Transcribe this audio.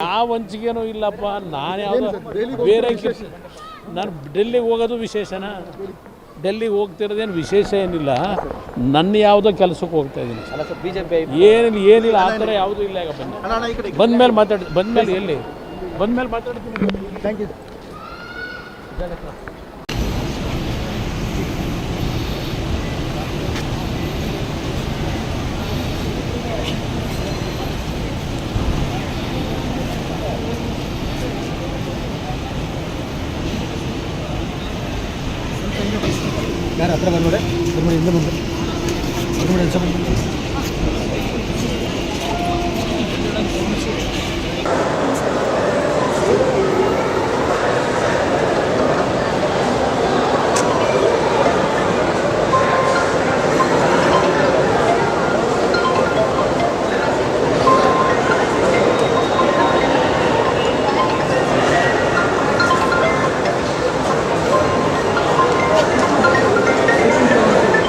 ಯಾವ ವಂಚಿಕೆನೂ ಇಲ್ಲಪ್ಪ ನಾನು ಯಾವುದೋ ಬೇರೆ ಕೆಲಸ ನಾನು ಡೆಲ್ಲಿಗೆ ಹೋಗೋದು ವಿಶೇಷನಾ? ಡೆಲ್ಲಿಗೆ ಹೋಗ್ತಿರೋದೇನು ವಿಶೇಷ ಏನಿಲ್ಲ. ನನ್ನ ಯಾವುದೋ ಕೆಲಸಕ್ಕೆ ಹೋಗ್ತಾ ಇದ್ದೀನಿ ಏನಿಲ್ಲ ಏನಿಲ್ಲ ಆ ಥರ ಯಾವುದೂ ಇಲ್ಲ ಈಗ ಬನ್ನಿ. ಬಂದ್ಮೇಲೆ ಮಾತಾಡಿ ಬಂದ್ಮೇಲೆ ಎಲ್ಲಿ? ಬಂದ್ಮೇಲೆ ಮಾತಾಡ್ತೀನಿ. ಥ್ಯಾಂಕ್ ಯು ഞാൻ അത്ര പേരുടെ നമ്മുടെ ഇന്നുമുണ്ട് അഞ്ചു രക്ഷപ്പെടുന്നുണ്ട്